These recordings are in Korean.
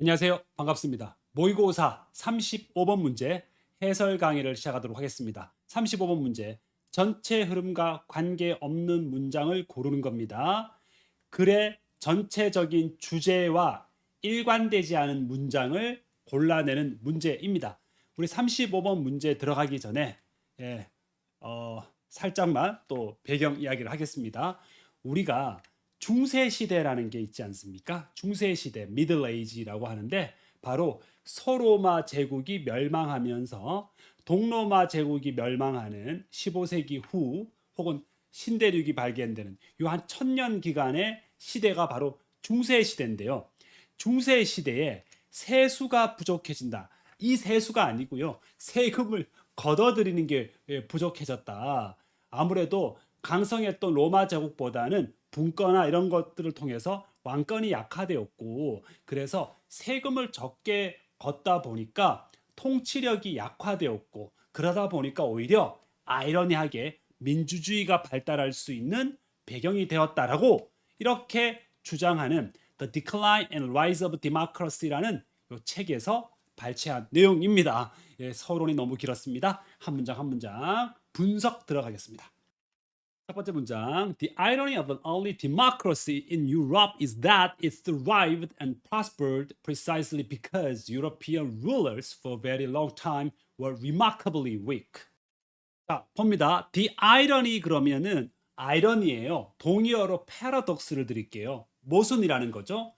안녕하세요. 반갑습니다. 모의고사 35번 문제 해설 강의를 시작하도록 하겠습니다. 35번 문제 전체 흐름과 관계없는 문장을 고르는 겁니다. 글의 전체적인 주제와 일관되지 않은 문장을 골라내는 문제입니다. 우리 35번 문제 들어가기 전에 예, 어, 살짝만 또 배경 이야기를 하겠습니다. 우리가 중세 시대라는 게 있지 않습니까? 중세 시대, 미들 에이지라고 하는데 바로 서로마 제국이 멸망하면서 동로마 제국이 멸망하는 15세기 후 혹은 신대륙이 발견되는 요한 천년 기간의 시대가 바로 중세 시대인데요. 중세 시대에 세수가 부족해진다. 이 세수가 아니고요. 세금을 걷어들이는 게 예, 부족해졌다. 아무래도 강성했던 로마 제국보다는 분권화 이런 것들을 통해서 왕권이 약화되었고 그래서 세금을 적게 걷다 보니까 통치력이 약화되었고 그러다 보니까 오히려 아이러니하게 민주주의가 발달할 수 있는 배경이 되었다라고 이렇게 주장하는 The Decline and Rise of Democracy라는 이 책에서 발췌한 내용입니다. 예, 서론이 너무 길었습니다. 한 문장 한 문장 분석 들어가겠습니다. 첫 번째 문장. The irony of an early democracy in Europe is that it thrived and prospered precisely because European rulers for a very long time were remarkably weak. 자, 봅니다. The irony 그러면은 아이러니예요. 동의어로 paradox를 드릴게요. 모순이라는 거죠.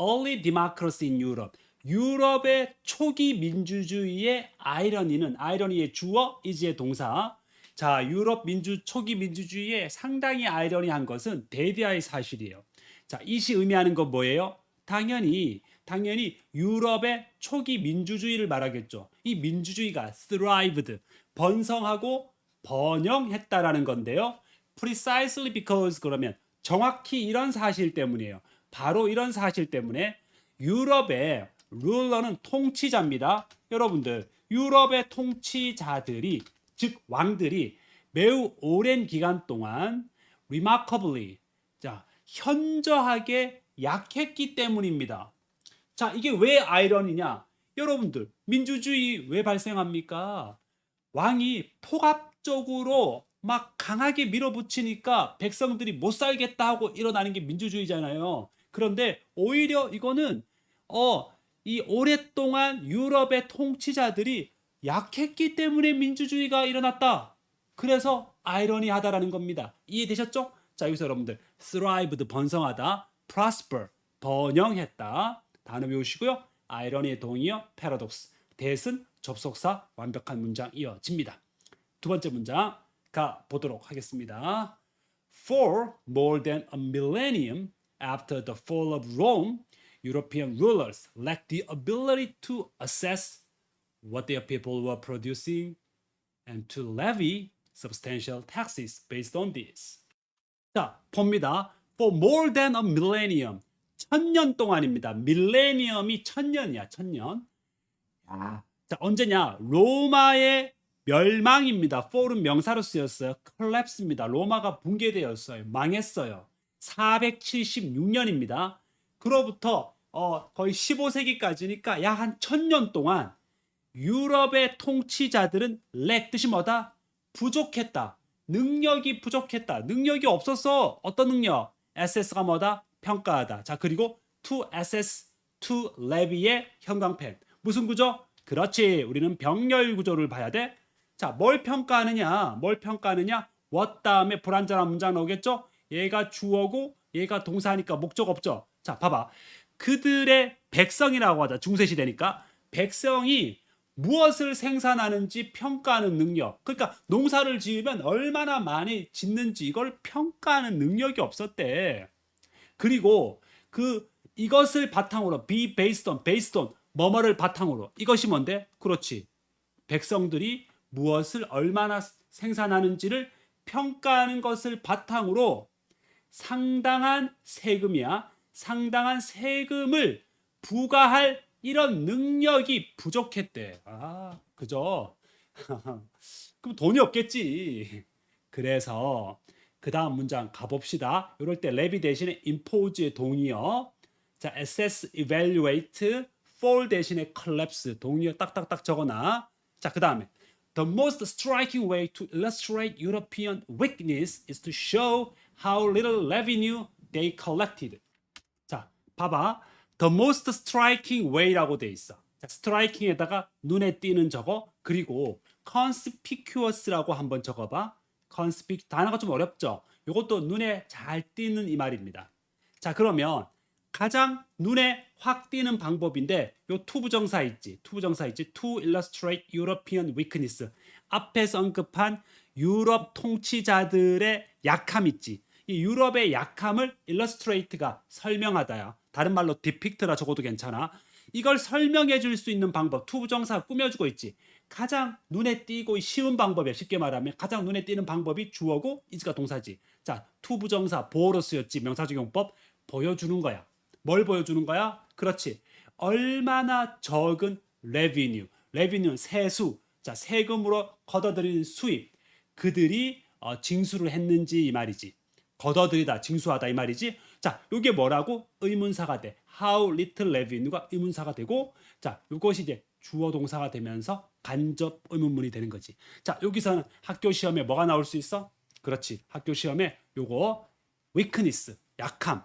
Early democracy in Europe. 유럽의 초기 민주주의의 아이러니는 아이러니의 주어 이지의 동사 자, 유럽 민주 초기 민주주의에 상당히 아이러니한 것은 대대의 사실이에요. 자, 이시 의미하는 건 뭐예요? 당연히 당연히 유럽의 초기 민주주의를 말하겠죠. 이 민주주의가 thrived 번성하고 번영했다라는 건데요. precisely because 그러면 정확히 이런 사실 때문이에요. 바로 이런 사실 때문에 유럽의 룰러는 통치자입니다. 여러분들, 유럽의 통치자들이 즉 왕들이 매우 오랜 기간 동안 remarkably 자 현저하게 약했기 때문입니다. 자 이게 왜 아이러니냐? 여러분들 민주주의 왜 발생합니까? 왕이 폭압적으로 막 강하게 밀어붙이니까 백성들이 못 살겠다 하고 일어나는 게 민주주의잖아요. 그런데 오히려 이거는 어 이 오랫동안 유럽의 통치자들이 약했기 때문에 민주주의가 일어났다. 그래서 아이러니하다라는 겁니다. 이해되셨죠? 자, 여기서 여러분들 thrived 번성하다, prosper 번영했다. 단어 외우시고요. 아이러니의 동의어 paradox. 대은 접속사 완벽한 문장 이어집니다. 두 번째 문장 가 보도록 하겠습니다. For more than a millennium after the fall of Rome, European rulers lacked the ability to assess what their people were producing and to levy substantial taxes based on this. 자, 봅니다. For more than a millennium. 천년 동안입니다. 밀레니엄이 천년이야, 천년. 자, 언제냐? 로마의 멸망입니다. for은 명사로 쓰였어요. collapse입니다. 로마가 붕괴되었어요. 망했어요. 476년입니다. 그로부터 어, 거의 15세기까지니까 약 한 천년 동안 유럽의 통치자들은 렉 뜻이 뭐다? 부족했다. 능력이 부족했다. 능력이 없었어. 어떤 능력? assess가 뭐다? 평가하다. 자, 그리고 to assess, to levy의 형광펜. 무슨 구조? 그렇지. 우리는 병렬 구조를 봐야 돼. 자, 뭘 평가하느냐? 뭘 평가하느냐? what 다음에 불완전한 문장 나오겠죠? 얘가 주어고 얘가 동사니까 목적 없죠. 자, 봐봐. 그들의 백성이라고 하자. 중세 시대니까 백성이 무엇을 생산하는지 평가하는 능력. 그러니까 농사를 지으면 얼마나 많이 짓는지 이걸 평가하는 능력이 없었대. 그리고 그 이것을 바탕으로 be based on, based on 뭐뭐를 바탕으로 이것이 뭔데? 그렇지. 백성들이 무엇을 얼마나 생산하는지를 평가하는 것을 바탕으로 상당한 세금이야. 상당한 세금을 부과할 이런 능력이 부족했대. 아, 그죠? 그럼 돈이 없겠지. 그래서 그 다음 문장 가봅시다. 이럴 때 레비 대신에 impose의 동의어. 자, assess, evaluate, fall 대신에 collapse 동의어 딱딱딱 적어놔. 자, 그 다음에 The most striking way to illustrate European weakness is to show how little revenue they collected. 자, 봐봐. The most striking way라고 돼 있어. 자, striking에다가 눈에 띄는 저거 그리고 conspicuous라고 한번 적어봐. conspic 단어가 좀 어렵죠. 이것도 눈에 잘 띄는 이 말입니다. 자, 그러면 가장 눈에 확 띄는 방법인데 요 to 부정사 있지. to 부정사 있지. to illustrate European weakness. 앞에서 언급한 유럽 통치자들의 약함 있지. 이 유럽의 약함을 illustrate가 설명하다야. 다른 말로 depict라 적어도 괜찮아. 이걸 설명해 줄 수 있는 방법, to 부정사 꾸며주고 있지. 가장 눈에 띄고 쉬운 방법이야. 쉽게 말하면 가장 눈에 띄는 방법이 주어고 is가 동사지. 자, to 부정사 보어로 쓰였지. 명사적용법 보여주는 거야. 뭘 보여주는 거야? 그렇지. 얼마나 적은 revenue. revenue는 세수. 자, 세금으로 걷어들이는 수입. 그들이 어, 징수를 했는지 이 말이지. 걷어들이다, 징수하다 이 말이지. 자, 이게 뭐라고? 의문사가 돼. How little revenue가 의문사가 되고, 자, 이것이 이제 주어 동사가 되면서 간접 의문문이 되는 거지. 자, 여기서는 학교 시험에 뭐가 나올 수 있어? 그렇지. 학교 시험에 요거 weakness, 약함.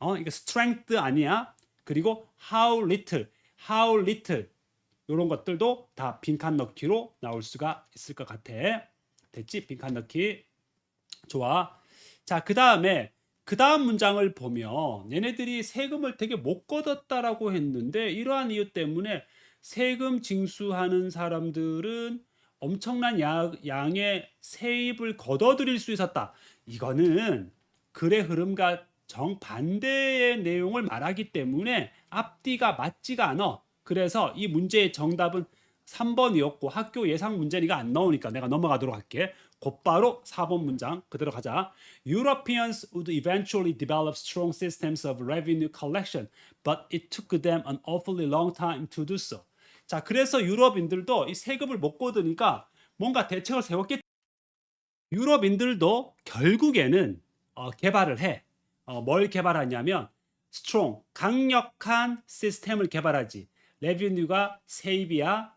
어, 이게 strength 아니야. 그리고 how little, how little 이런 것들도 다 빈칸 넣기로 나올 수가 있을 것 같아. 됐지? 빈칸 넣기. 좋아. 자, 그 다음에 그 다음 문장을 보면 얘네들이 세금을 되게 못 걷었다라고 했는데 이러한 이유 때문에 세금 징수하는 사람들은 엄청난 야- 양의 세입을 걷어들일 수 있었다. 이거는 글의 흐름과 정반대의 내용을 말하기 때문에 앞뒤가 맞지가 않아. 그래서 이 문제의 정답은 3번이었고 학교 예상 문제니까 안 나오니까 내가 넘어가도록 할게. 곧바로 4번 문장 그대로 가자. Europeans would eventually develop strong systems of revenue collection, but it took them an awfully long time to do so. 자, 그래서 유럽인들도 이 세금을 못 걷으니까 뭔가 대책을 세웠겠. 유럽인들도 결국에는 어, 개발을 해. 어, 뭘 개발하냐면 strong 강력한 시스템을 개발하지. 레비뉴가 세입이야.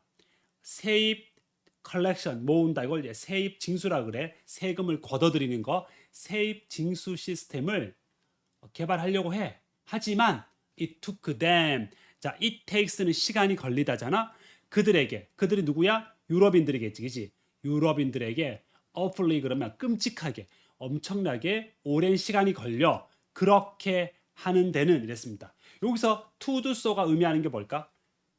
세입 컬렉션 모은다 이걸 이제 세입 징수라 그래. 세금을 걷어들이는 거 세입 징수 시스템을 어, 개발하려고 해. 하지만 it took them. 자, it takes는 시간이 걸리다잖아. 그들에게 그들이 누구야? 유럽인들이겠지, 그지? 유럽인들에게 awfully 그러면 끔찍하게 엄청나게 오랜 시간이 걸려 그렇게 하는 데는 이랬습니다. 여기서 to do so가 의미하는 게 뭘까?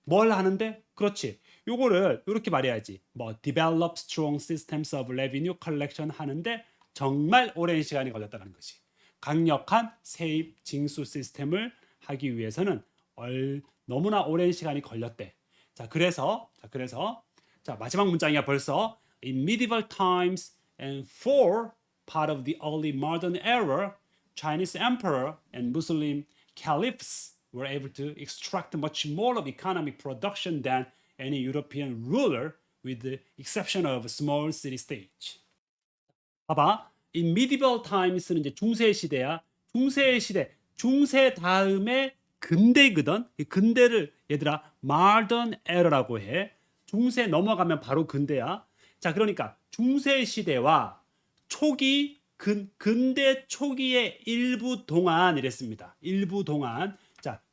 뭘 하는데? 그렇지. 요거를 이렇게 말해야지. 뭐 develop strong systems of revenue collection 하는데 정말 오랜 시간이 걸렸다는 것이. 강력한 세입 징수 시스템을 하기 위해서는 얼, 너무나 오랜 시간이 걸렸대. 자, 그래서 자, 그래서 자, 마지막 문장이야 벌써 in medieval times and for part of the early modern era, Chinese emperor and Muslim caliphs were able to extract much more of economic production than any European ruler, with the exception of small city states. 봐봐. in medieval times는 이제 중세 시대야. 중세 시대. 중세 다음에 근대거든. 이 근대를 얘들아 modern era라고 해. 중세 넘어가면 바로 근대야. 자, 그러니까 중세 시대와 초기 근 근대 초기의 일부 동안 이랬습니다. 일부 동안.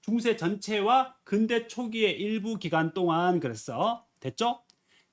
자, 중세 전체와 근대 초기의 일부 기간 동안 그랬어. 됐죠?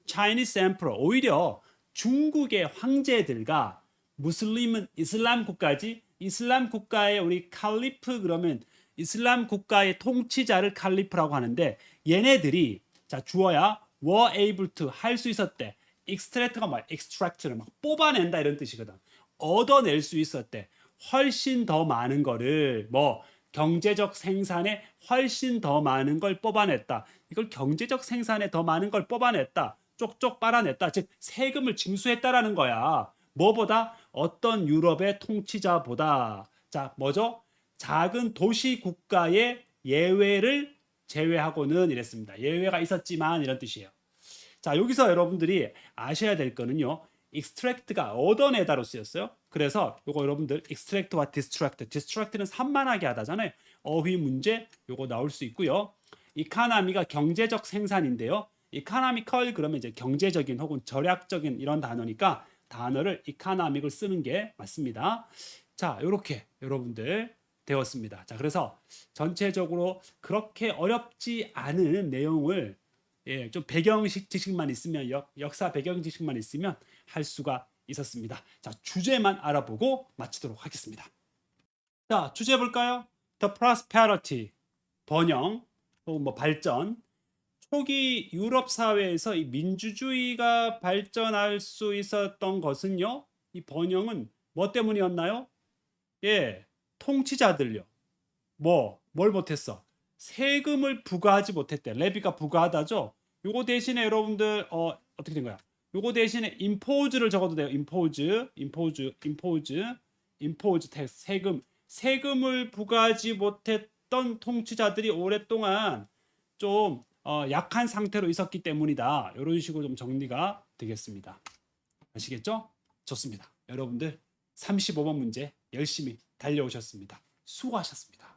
Chinese emperor 오히려 중국의 황제들과 무슬림은 이슬람 국가지 이슬람 국가의 우리 칼리프 그러면 이슬람 국가의 통치자를 칼리프라고 하는데 얘네들이 자 주어야 were able to 할 수 있었대 extract가 뭐 extract를 막 뽑아낸다 이런 뜻이거든 얻어낼 수 있었대 훨씬 더 많은 거를 뭐 경제적 생산에 훨씬 더 많은 걸 뽑아냈다 이걸 경제적 생산에 더 많은 걸 뽑아냈다 쪽쪽 빨아냈다 즉 세금을 징수했다라는 거야 뭐보다 어떤 유럽의 통치자보다 자 뭐죠? 작은 도시 국가의 예외를 제외하고는 이랬습니다. 예외가 있었지만 이런 뜻이에요. 자 여기서 여러분들이 아셔야 될 거는요. extract가 얻어내다로 쓰였어요. 그래서 이거 여러분들 extract와 distract, distract는 산만하게 하다잖아요. 어휘 문제 요거 나올 수 있고요. 이카나미가 경제적 생산인데요. 이카나미컬 그러면 이제 경제적인 혹은 절약적인 이런 단어니까 단어를 이카나믹을 쓰는 게 맞습니다. 자, 이렇게 여러분들 되었습니다. 자, 그래서 전체적으로 그렇게 어렵지 않은 내용을 예, 좀 배경 식- 지식만 있으면 역, 역사 배경 지식만 있으면 할 수가 있었습니다. 자, 주제만 알아보고 마치도록 하겠습니다. 자, 주제 볼까요? The prosperity 번영 혹은 뭐 발전 초기 유럽 사회에서 이 민주주의가 발전할 수 있었던 것은요. 이 번영은 뭐 때문이었나요? 예, 통치자들요. 뭐, 뭘 못했어? 세금을 부과하지 못했대. 레비가 부과하다죠. 요거 대신에 여러분들 어 어떻게 된 거야? 요거 대신에 임포즈를 적어도 돼요. 임포즈, 임포즈, 임포즈, 임포즈 텍스 세금 세금을 부과하지 못했던 통치자들이 오랫동안 좀 어, 약한 상태로 있었기 때문이다. 이런 식으로 좀 정리가 되겠습니다. 아시겠죠? 좋습니다. 여러분들 35번 문제 열심히 달려오셨습니다. 수고하셨습니다.